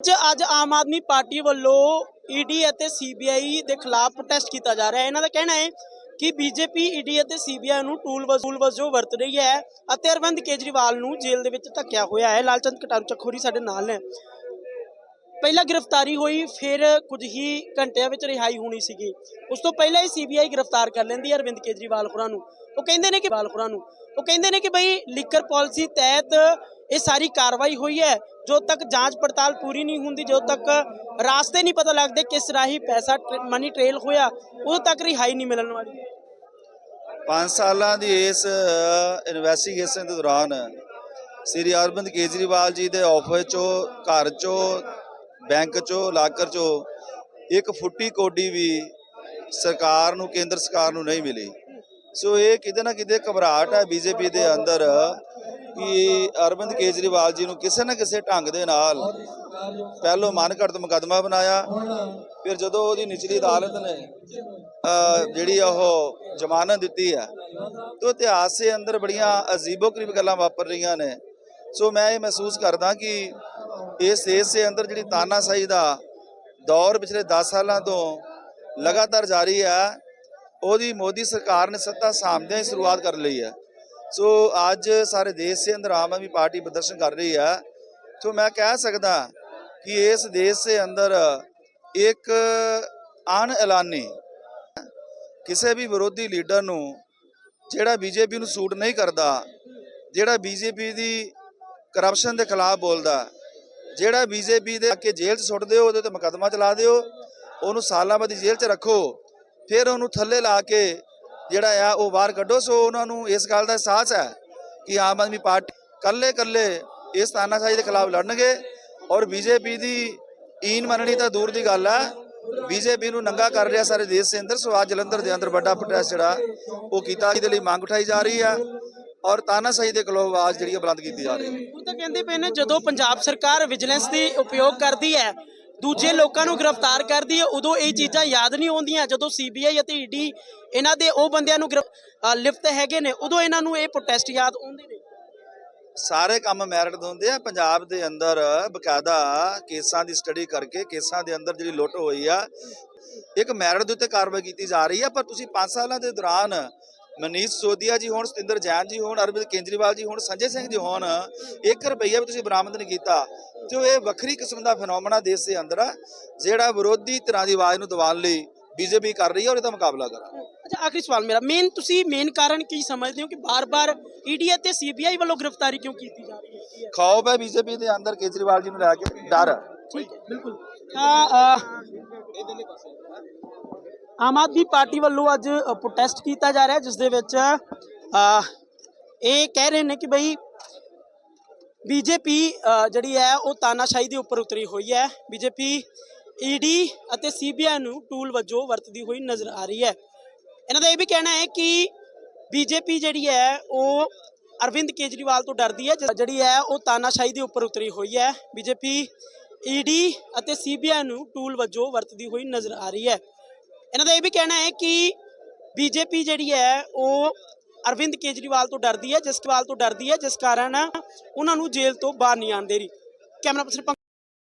ਅੱਜ ਅੱਜ ਆਮ ਆਦਮੀ ਪਾਰਟੀ ਵੱਲੋਂ ਈਡੀ ਅਤੇ ਸੀਬੀਆਈ ਦੇ ਖਿਲਾਫ ਪ੍ਰੋਟੈਸਟ ਕੀਤਾ ਜਾ ਰਿਹਾ ਹੈ। ਇਹਨਾਂ ਦਾ ਕਹਿਣਾ ਹੈ ਕਿ ਬੀਜੇਪੀ ਈਡੀ ਅਤੇ ਸੀਬੀਆਈ ਨੂੰ ਟੂਲ ਵਜੋਂ ਵਰਤ ਰਹੀ ਹੈ ਅਤੇ ਅਰਵਿੰਦ ਕੇਜਰੀਵਾਲ ਨੂੰ ਜੇਲ੍ਹ ਦੇ ਵਿੱਚ ਧੱਕਿਆ ਹੋਇਆ ਹੈ। ਲਾਲਚੰਦ ਕਟਾਰੂ ਚੱਖੋਰੀ ਸਾਡੇ ਨਾਲ ਨੇ। ਪਹਿਲਾਂ ਗ੍ਰਿਫਤਾਰੀ ਹੋਈ, ਫਿਰ ਕੁਝ ਹੀ ਘੰਟਿਆਂ ਵਿੱਚ ਰਿਹਾਈ ਹੋਣੀ ਸੀਗੀ। ਉਸ ਤੋਂ ਪਹਿਲਾਂ ਹੀ ਸੀਬੀਆਈ ਗ੍ਰਿਫਤਾਰ ਕਰ ਲੈਂਦੀ ਹੈ ਅਰਵਿੰਦ ਕੇਜਰੀਵਾਲ ਖੁਰਾ ਨੂੰ। ਉਹ ਕਹਿੰਦੇ ਨੇ ਕਿ ਬਾਲ ਖੁਰਾਂ ਨੂੰ। ਉਹ ਕਹਿੰਦੇ ਨੇ ਕਿ ਬਈ ਲਿਕਰ ਪਾਲਿਸੀ ਤਹਿਤ ਇਹ ਸਾਰੀ ਕਾਰਵਾਈ ਹੋਈ ਹੈ। ਜੋ ਤੱਕ ਜਾਂਚ ਪੜਤਾਲ ਪੂਰੀ ਨਹੀਂ ਹੁੰਦੀ, ਜਦੋਂ ਤੱਕ ਰਾਸਤੇ ਨਹੀਂ ਪਤਾ ਲੱਗਦੇ ਕਿਸ ਰਾਹੀਂ ਪੈਸਾ ਮਨੀ ਟ੍ਰੇਲ ਹੋਇਆ, ਉਦੋਂ ਤੱਕ ਰਿਹਾਈ ਨਹੀਂ ਮਿਲਣ ਵਾਲੀ। 5 ਸਾਲਾਂ ਦੀ ਇਸ ਇਨਵੈਸਟੀਗੇਸ਼ਨ ਦੇ ਦੌਰਾਨ ਸ੍ਰੀ ਅਰਵਿੰਦ ਕੇਜਰੀਵਾਲ ਜੀ ਦੇ ਆਫਿਸ ਚੋਂ, ਘਰ ਚੋਂ ਬੈਂਕ ਚੋਂ ਲਾਕਰ ਚੋਂ ਇੱਕ ਫੁੱਟੀ ਕੋਡੀ ਵੀ ਸਰਕਾਰ ਨੂੰ, ਕੇਂਦਰ ਸਰਕਾਰ ਨੂੰ ਨਹੀਂ ਮਿਲੀ। ਸੋ ਇਹ ਕਿਤੇ ਨਾ ਕਿਤੇ ਘਬਰਾਹਟ ਹੈ ਬੀਜੇਪੀ ਦੇ ਅੰਦਰ। ਕਿ ਅਰਵਿੰਦ ਕੇਜਰੀਵਾਲ ਜੀ ਨੂੰ ਕਿਸੇ ਨਾ ਕਿਸੇ ਢੰਗ ਦੇ ਨਾਲ ਪਹਿਲੋਂ ਮਨਘੜਤ ਮੁਕੱਦਮਾ ਬਣਾਇਆ। ਫਿਰ ਜਦੋਂ ਉਹਦੀ ਨਿਚਲੀ ਅਦਾਲਤ ਨੇ ਅਹ ਜਿਹੜੀ ਉਹ ਜ਼ਮਾਨਤ ਦਿੱਤੀ ਹੈ ਤਾਂ ਇਤਿਹਾਸ ਦੇ ਅੰਦਰ ਬੜੀਆਂ ਅਜੀਬੋ-ਗਰੀਬ ਗੱਲਾਂ ਵਾਪਰ ਰਹੀਆਂ ਨੇ। ਸੋ ਮੈਂ ਇਹ ਮਹਿਸੂਸ ਕਰਦਾ ਕਿ ਇਸ ਦੇਸ਼ ਦੇ ਅੰਦਰ ਜਿਹੜੀ ਤਾਨਾਸ਼ਾਹੀ ਦਾ ਦੌਰ ਪਿਛਲੇ 10 ਸਾਲਾਂ ਤੋਂ ਲਗਾਤਾਰ ਜਾਰੀ ਹੈ ਉਹਦੀ ਮੋਦੀ ਸਰਕਾਰ ਨੇ ਸੱਤਾ ਸਾਂਭਦਿਆਂ ਹੀ ਸ਼ੁਰੂਆਤ ਕਰ ਲਈ ਹੈ ਸੋ ਅੱਜ ਸਾਰੇ ਦੇਸ਼ ਦੇ ਅੰਦਰ ਆਮ ਆਦਮੀ ਪਾਰਟੀ ਪ੍ਰਦਰਸ਼ਨ ਕਰ ਰਹੀ ਹੈ ਸੋ ਮੈਂ ਕਹਿ ਸਕਦਾ ਕਿ ਇਸ ਦੇਸ਼ ਦੇ ਅੰਦਰ ਇੱਕ ਅਣ ਐਲਾਨੀ ਕਿਸੇ ਵੀ ਵਿਰੋਧੀ ਲੀਡਰ ਨੂੰ ਜਿਹੜਾ ਬੀਜੇਪੀ ਨੂੰ ਸੂਟ ਨਹੀਂ ਕਰਦਾ, ਜਿਹੜਾ ਬੀਜੇਪੀ ਦੀ ਕਰਪਸ਼ਨ ਦੇ ਖਿਲਾਫ ਬੋਲਦਾ, ਜਿਹੜਾ ਬੀਜੇਪੀ ਦੇ ਅੱਗੇ ਜੇਲ੍ਹ 'ਚ ਸੁੱਟ ਦਿਓ ਉਹਦੇ ਤੇ ਮੁਕੱਦਮਾ ਚਲਾ ਦਿਓ, ਉਹਨੂੰ ਸਾਲਾਂ ਬਾਅਦ ਜੇਲ੍ਹ 'ਚ ਰੱਖੋ, ਫਿਰ ਉਹਨੂੰ ਥੱਲੇ ਲਾ ਕੇ ਜਿਹੜਾ ਆ, ਉਹ ਬਾਹਰ ਕੱਢੋ। ਸੋ ਉਹਨਾਂ ਨੂੰ ਇਸ ਗੱਲ ਦਾ ਅਹਿਸਾਸ ਹੈ ਕਿ ਆਮ ਆਦਮੀ ਪਾਰਟੀ ਕੱਲੇ ਕੱਲੇ ਇਸ ਤਾਨਾਸ਼ਾਹੀ ਦੇ ਖਿਲਾਫ ਲੜਨਗੇ ਔਰ ਬੀਜੇਪੀ ਦੀ ਈਨ ਮੰਨਣੀ ਤਾਂ ਦੂਰ ਦੀ ਗੱਲ ਹੈ ਬੀਜੇਪੀ ਨੂੰ ਨੰਗਾ ਕਰ ਰਿਹਾ ਸਾਰੇ ਦੇਸ਼ ਦੇ ਅੰਦਰ। ਸੋ ਅੱਜ ਜਲੰਧਰ ਦੇ ਅੰਦਰ ਵੱਡਾ ਪ੍ਰੋਟੈਸਟ ਜਿਹੜਾ, ਉਹ ਕੀਤਾ ਇਹਦੇ ਲਈ ਮੰਗ ਉਠਾਈ ਜਾ ਰਹੀ ਹੈ ਔਰ ਤਾਨਾਸ਼ਾਹੀ ਦੇ ਖਿਲਾਫ ਆਵਾਜ਼ ਜਿਹੜੀ ਬੁਲੰਦ ਕੀਤੀ ਜਾ ਰਹੀ ਹੈ। ਉਹ ਤਾਂ ਕਹਿੰਦੇ ਪਏ ਨੇ, ਜਦੋਂ ਪੰਜਾਬ ਸਰਕਾਰ ਵਿਜੀਲੈਂਸ ਦੀ ਉਪਯੋਗ ਕਰਦੀ ਹੈ ਦੂਜੇ ਲੋਕਾਂ ਨੂੰ ਗ੍ਰਿਫਤਾਰ ਕਰਦੀ ਹੈ, ਉਦੋਂ ਇਹ ਚੀਜ਼ਾਂ ਯਾਦ ਨਹੀਂ ਆਉਂਦੀਆਂ। ਜਦੋਂ ਸੀਬੀਆਈ ਅਤੇ ਈਡੀ ਇਹਨਾਂ ਦੇ ਉਹ ਬੰਦਿਆਂ ਨੂੰ ਲਿਫਟ ਹੈਗੇ ਨੇ, ਉਦੋਂ ਇਹਨਾਂ ਨੂੰ ਇਹ ਪ੍ਰੋਟੈਸਟ ਯਾਦ ਆਉਂਦੇ ਨੇ। ਸਾਰੇ ਕੰਮ ਮੈਰਿਟ ਦੇ ਹੁੰਦੇ ਆ। ਪੰਜਾਬ ਦੇ ਅੰਦਰ ਬਕਾਇਦਾ ਕੇਸਾਂ ਦੀ ਸਟੱਡੀ ਕਰਕੇ ਕੇਸਾਂ ਦੇ ਅੰਦਰ ਜਿਹੜੀ ਲੁੱਟ ਹੋਈ ਆ, ਇੱਕ ਮੈਰਿਟ ਦੇ ਉੱਤੇ ਕਾਰਵਾਈ ਕੀਤੀ ਜਾ ਰਹੀ ਆ। ਪਰ ਤੁਸੀਂ 5 ਸਾਲਾਂ ਦੇ ਦੌਰਾਨ ਮਨੀਸ਼ ਸੋਦੀਆ ਜੀ ਹੋਣ ਸਤਿੰਦਰ ਜੈਨ ਜੀ ਹੋਣ ਅਰਵਿੰਦ ਕੇਜਰੀਵਾਲ ਜੀ ਹੋਣ ਸੰਜੇ ਸਿੰਘ ਜੀ ਹੋਣ 1 ਰੁਪਈਆ ਵੀ ਤੁਸੀਂ ਬਰਾਮਦ ਨਹੀਂ ਕੀਤਾ। ਤੇ ਇਹ ਵੱਖਰੀ ਕਿਸਮ ਦਾ ਫੈਨੋਮਨਾ ਦੇਸ਼ ਦੇ ਅੰਦਰ ਆ ਜਿਹੜਾ ਵਿਰੋਧੀ ਧਿਰਾਂ ਦੀ ਆਵਾਜ਼ ਨੂੰ ਦਬਾਉਣ ਲਈ ਬੀਜੇਪੀ ਕਰ ਰਹੀ ਹੈ ਔਰ ਇਹਦਾ ਮੁਕਾਬਲਾ ਕਰਾਂ ਅੱਛਾ ਆਖਰੀ ਸਵਾਲ ਮੇਰਾ। ਮੇਨ ਤੁਸੀਂ ਮੇਨ ਕਾਰਨ ਕੀ ਸਮਝਦੇ ਹੋ ਕਿ ਬਾਰ-ਬਾਰ ਈਡੀ ਅਤੇ ਸੀਬੀਆਈ ਵੱਲੋਂ ਗ੍ਰਿਫਤਾਰੀ ਕਿਉਂ ਕੀਤੀ ਜਾ ਰਹੀ ਹੈ? ਖੌਫ ਹੈ ਬੀਜੇਪੀ ਦੇ ਅੰਦਰ ਕੇਜਰੀਵਾਲ ਜੀ ਨੂੰ ਲੈ ਕੇ ਡਰ। ਠੀਕ ਹੈ ਬਿਲਕੁਲ। ਆਮ ਆਦਮੀ ਪਾਰਟੀ ਵੱਲੋਂ ਅੱਜ ਪ੍ਰੋਟੈਸਟ ਕੀਤਾ ਜਾ ਰਿਹਾ ਜਿਸ ਦੇ ਵਿੱਚ ਇਹ ਕਹਿ ਰਹੇ ਨੇ ਕਿ ਬਈ ਬੀਜੇਪੀ ਜਿਹੜੀ ਹੈ, ਉਹ ਤਾਨਾਸ਼ਾਹੀ ਦੇ ਉੱਪਰ ਉਤਰੀ ਹੋਈ ਹੈ। ਬੀਜੇਪੀ ਈਡੀ ਅਤੇ ਸੀਬੀਆਈ ਨੂੰ ਟੂਲ ਵਜੋਂ ਵਰਤਦੀ ਹੋਈ ਨਜ਼ਰ ਆ ਰਹੀ ਹੈ। ਇਹਨਾਂ ਦਾ ਇਹ ਵੀ ਕਹਿਣਾ ਹੈ ਕਿ ਬੀਜੇਪੀ ਜਿਹੜੀ ਹੈ, ਉਹ ਅਰਵਿੰਦ ਕੇਜਰੀਵਾਲ ਤੋਂ ਡਰਦੀ ਹੈ, ਜਿਹੜੀ ਹੈ, ਉਹ ਤਾਨਾਸ਼ਾਹੀ ਦੇ ਉੱਪਰ ਉਤਰੀ ਹੋਈ ਹੈ। ਬੀਜੇਪੀ ਈਡੀ ਅਤੇ ਸੀਬੀਆਈ ਨੂੰ ਟੂਲ ਵਜੋਂ ਵਰਤਦੀ ਹੋਈ ਨਜ਼ਰ ਆ ਰਹੀ ਹੈ। ਇਹਨਾਂ ਦਾ ਇਹ ਵੀ ਕਹਿਣਾ ਹੈ ਕਿ ਬੀਜੇਪੀ ਜਿਹੜੀ ਹੈ, ਉਹ ਅਰਵਿੰਦ ਕੇਜਰੀਵਾਲ ਤੋਂ ਡਰਦੀ ਹੈ ਜਿਸ ਤੋਂ ਡਰਦੀ ਹੈ, ਜਿਸ ਕਾਰਨ ਉਹਨਾਂ ਨੂੰ ਜੇਲ੍ਹ ਤੋਂ ਬਾਹਰ ਨਹੀਂ ਆਉਣ ਦੇ ਰਹੀ। Camera person